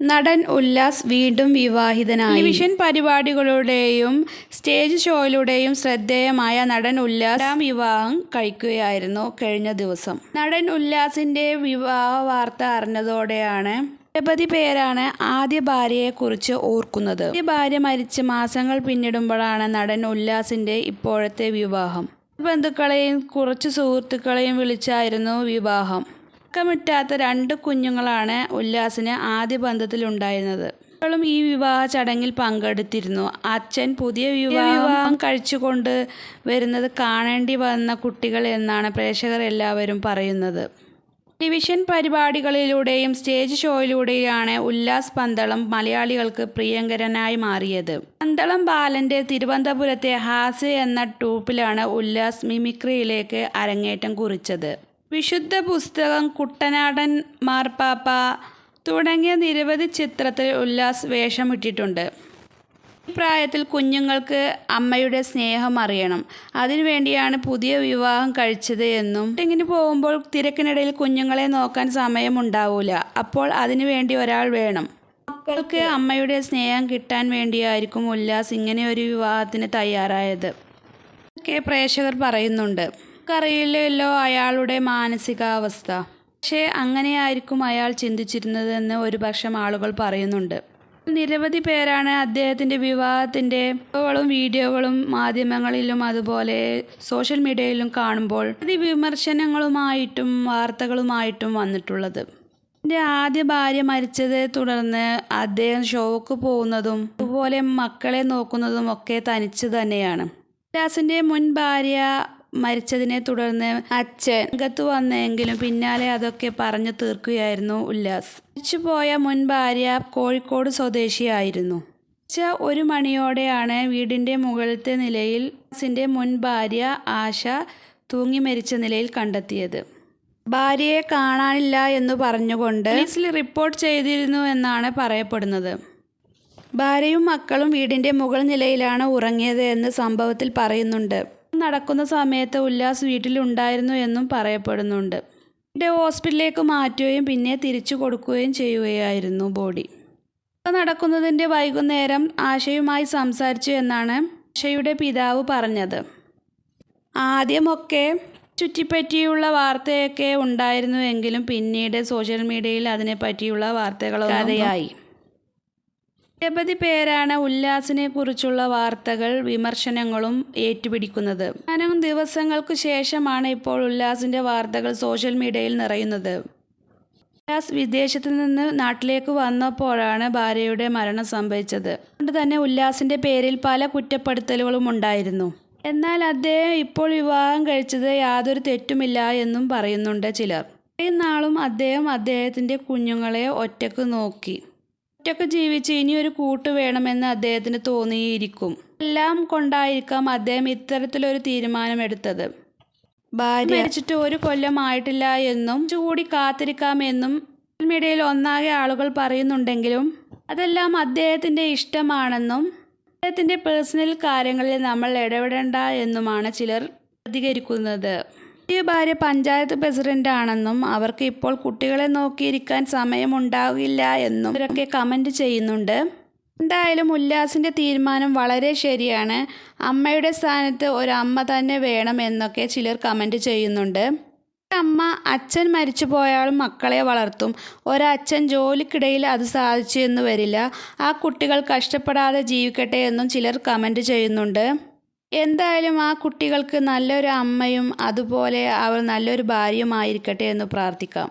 നടൻ ഉല്ലാസ് വീണ്ടും വിവാഹിതനായി. Television പരിപാടികളുടെയും stage ഷോയിലൂടെയും ശ്രദ്ധേയമായ നടൻ ഉല്ലാസ് രണ്ടാം വിവാഹം കഴിക്കുകയായിരുന്നു കഴിഞ്ഞ ദിവസം. നടൻ ഉല്ലാസിന്റെ വിവാഹ വാർത്ത അറിഞ്ഞതോടെയാണ് നിരവധി പേരാണ് ആദ്യ ഭാര്യയെക്കുറിച്ച് ഓർക്കുന്നത്. ആദ്യ ഭാര്യ മരിച്ച് മാസങ്ങൾ പിന്നിടുമ്പോഴാണ് നടൻ ഉല്ലാസിന്റെ ഇപ്പോഴത്തെ വിവാഹം. ബന്ധുക്കളെയും കുറച്ച് സുഹൃത്തുക്കളെയും വിളിച്ചായിരുന്നു വിവാഹം. ഇണക്കമിട്ടാത്ത രണ്ട് കുഞ്ഞുങ്ങളാണ് ഉല്ലാസിന് ആദ്യ ബന്ധത്തിലുണ്ടായിരുന്നത് ും. ഈ വിവാഹ ചടങ്ങിൽ പങ്കെടുത്തിരുന്നു. അച്ഛൻ പുതിയ വിവാഹം കഴിച്ചുകൊണ്ട് വരുന്നത് കാണേണ്ടി വന്ന കുട്ടികൾ എന്നാണ് പ്രേക്ഷകർ എല്ലാവരും പറയുന്നത്. ടെലിവിഷൻ പരിപാടികളിലൂടെയും സ്റ്റേജ് ഷോയിലൂടെയാണ് ഉല്ലാസ് പന്തളം മലയാളികൾക്ക് പ്രിയങ്കരനായി മാറിയത്. പന്തളം ബാലന്റെ തിരുവനന്തപുരത്തെ ഹാസ്യ എന്ന ടൂപ്പിലാണ് ഉല്ലാസ് മിമിക്രിയിലേക്ക് അരങ്ങേറ്റം കുറിച്ചത്. വിശുദ്ധ പുസ്തകം കുട്ടനാടൻ മാർപ്പാപ്പ തുടങ്ങിയ നിരവധി ചിത്രത്തിൽ ഉല്ലാസ് വേഷമിട്ടിട്ടുണ്ട്. പ്രായത്തിൽ കുഞ്ഞുങ്ങൾക്ക് അമ്മയുടെ സ്നേഹം അറിയണം. അതിനുവേണ്ടിയാണ് പുതിയ വിവാഹം കഴിച്ചത് എന്നും. ഇങ്ങനെ പോകുമ്പോൾ തിരക്കിനിടയിൽ കുഞ്ഞുങ്ങളെ നോക്കാൻ സമയമുണ്ടാവില്ല അപ്പോൾ അതിനുവേണ്ടി ഒരാൾ വേണം. മക്കൾക്ക് അമ്മയുടെ സ്നേഹം കിട്ടാൻ വേണ്ടിയായിരിക്കും ഉല്ലാസ് ഇങ്ങനെ ഒരു വിവാഹത്തിന് തയ്യാറായത്. ഒക്കെ പ്രേക്ഷകർ പറയുന്നുണ്ട്. നമുക്കറിയില്ലല്ലോ അയാളുടെ മാനസികാവസ്ഥ. പക്ഷേ അങ്ങനെയായിരിക്കും അയാൾ ചിന്തിച്ചിരുന്നതെന്ന് ഒരുപക്ഷം ആളുകൾ പറയുന്നുണ്ട്. നിരവധി പേരാണ് അദ്ദേഹത്തിന്റെ വിവാഹത്തിന്റെ ഫോട്ടോകളും വീഡിയോകളും മാധ്യമങ്ങളിലും അതുപോലെ സോഷ്യൽ മീഡിയയിലും കാണുമ്പോൾ വിമർശനങ്ങളുമായിട്ടും വാർത്തകളുമായിട്ടും വന്നിട്ടുള്ളത്. എന്റെ ആദ്യ ഭാര്യ മരിച്ചതെ തുടർന്ന് അദ്ദേഹം ഷോക്ക് പോകുന്നതും അതുപോലെ മക്കളെ നോക്കുന്നതും ഒക്കെ തനിച്ച് തന്നെയാണ്. ദാസിന്റെ മുൻ ഭാര്യ മരിച്ചതിനെ തുടർന്ന് അച്ഛൻ രംഗത്ത് വന്നെങ്കിലും പിന്നാലെ അതൊക്കെ പറഞ്ഞു തീർക്കുകയായിരുന്നു ഉല്ലാസ്. മരിച്ചുപോയ മുൻ ഭാര്യ കോഴിക്കോട് സ്വദേശിയായിരുന്നു. ഉച്ച ഒരു മണിയോടെയാണ് വീടിന്റെ മുകളിലത്തെ നിലയിൽ ഉല്ലാസിന്റെ മുൻ ഭാര്യ ആശ തൂങ്ങി മരിച്ച നിലയിൽ കണ്ടെത്തിയത്. ഭാര്യയെ കാണാനില്ല എന്ന് പറഞ്ഞുകൊണ്ട് പോലീസിൽ റിപ്പോർട്ട് ചെയ്തിരുന്നു എന്നാണ് പറയപ്പെടുന്നത്. ഭാര്യയും മക്കളും വീടിന്റെ മുകൾ നിലയിലാണ് ഉറങ്ങിയത് എന്ന് സംഭവത്തിൽ പറയുന്നുണ്ട്. നടക്കുന്ന സമയത്ത് ഉല്ലാസ് വീട്ടിലുണ്ടായിരുന്നു എന്നും പറയപ്പെടുന്നുണ്ട്. ഇവിടെ ഹോസ്പിറ്റലിലേക്ക് മാറ്റുകയും പിന്നെ തിരിച്ചു കൊടുക്കുകയും ചെയ്യുകയായിരുന്നു ബോഡി. നടക്കുന്നതിന്റെ വൈകുന്നേരം ആശയുമായി സംസാരിച്ചു എന്നാണ് ആശയുടെ പിതാവ് പറഞ്ഞത്. ആദ്യമൊക്കെ ചുറ്റിപ്പറ്റിയുള്ള വാർത്തയൊക്കെ ഉണ്ടായിരുന്നുവെങ്കിലും പിന്നീട് സോഷ്യൽ മീഡിയയിൽ അതിനെപ്പറ്റിയുള്ള വാർത്തകളൊക്കെ കഥയായി. നിരവധി പേരാണ് ഉല്ലാസിനെ കുറിച്ചുള്ള വാർത്തകൾ വിമർശനങ്ങളും ഏറ്റുപിടിക്കുന്നത്. ഞാനും ദിവസങ്ങൾക്ക് ശേഷമാണ് ഇപ്പോൾ ഉല്ലാസിന്റെ വാർത്തകൾ സോഷ്യൽ മീഡിയയിൽ നിറയുന്നത്. ഉല്ലാസ് വിദേശത്ത് നിന്ന് നാട്ടിലേക്ക് വന്നപ്പോഴാണ് ഭാര്യയുടെ മരണം സംഭവിച്ചത്. അതുകൊണ്ട് തന്നെ ഉല്ലാസിന്റെ പേരിൽ പല കുറ്റപ്പെടുത്തലുകളും ഉണ്ടായിരുന്നു. എന്നാൽ അദ്ദേഹം ഇപ്പോൾ വിവാഹം കഴിച്ചത് യാതൊരു തെറ്റുമില്ല എന്നും പറയുന്നുണ്ട് ചിലർ. ഇത്രയും നാളും അദ്ദേഹം അദ്ദേഹത്തിന്റെ കുഞ്ഞുങ്ങളെ ഒറ്റയ്ക്ക് നോക്കി. ഒറ്റയ്ക്ക് ജീവിച്ച് ഇനിയൊരു കൂട്ട് വേണമെന്ന് അദ്ദേഹത്തിന് തോന്നിയിരിക്കും. എല്ലാം കൊണ്ടായിരിക്കാം അദ്ദേഹം ഇത്തരത്തിലൊരു തീരുമാനമെടുത്തത്. ഭാര്യ മരിച്ചിട്ട് ഒരു കൊല്ലമായിട്ടില്ല എന്നും കൂടി കാത്തിരിക്കാമെന്നും സോഷ്യൽ മീഡിയയിൽ ഒന്നാകെ ആളുകൾ പറയുന്നുണ്ടെങ്കിലും അതെല്ലാം അദ്ദേഹത്തിന്റെ ഇഷ്ടമാണെന്നും അദ്ദേഹത്തിന്റെ പേഴ്സണൽ കാര്യങ്ങളിൽ നമ്മൾ ഇടപെടേണ്ട എന്നുമാണ് ചിലർ പ്രതികരിക്കുന്നത്. ഈ ഭാര്യ പഞ്ചായത്ത് പ്രസിഡന്റ് ആണെന്നും അവർക്ക് ഇപ്പോൾ കുട്ടികളെ നോക്കിയിരിക്കാൻ സമയമുണ്ടാകില്ല എന്നും ഇവരൊക്കെ കമന്റ് ചെയ്യുന്നുണ്ട്. എന്തായാലും ഉല്ലാസിന്റെ തീരുമാനം വളരെ ശരിയാണ്. അമ്മയുടെ സ്ഥാനത്ത് ഒരമ്മ തന്നെ വേണം എന്നൊക്കെ ചിലർ കമന്റ് ചെയ്യുന്നുണ്ട്. അമ്മ അച്ഛൻ മരിച്ചു പോയാലും മക്കളെ വളർത്തും. ഒരച്ഛൻ ജോലിക്കിടയിൽ അത് സാധിച്ചു എന്ന് വരില്ല. ആ കുട്ടികൾ കഷ്ടപ്പെടാതെ ജീവിക്കട്ടെ എന്നും ചിലർ കമന്റ് ചെയ്യുന്നുണ്ട്. എന്തായാലും ആ കുട്ടികൾക്ക് നല്ലൊരു അമ്മയും അതുപോലെ അവർ നല്ലൊരു ഭാര്യയുമായിരിക്കട്ടെ എന്ന് പ്രാർത്ഥിക്കാം.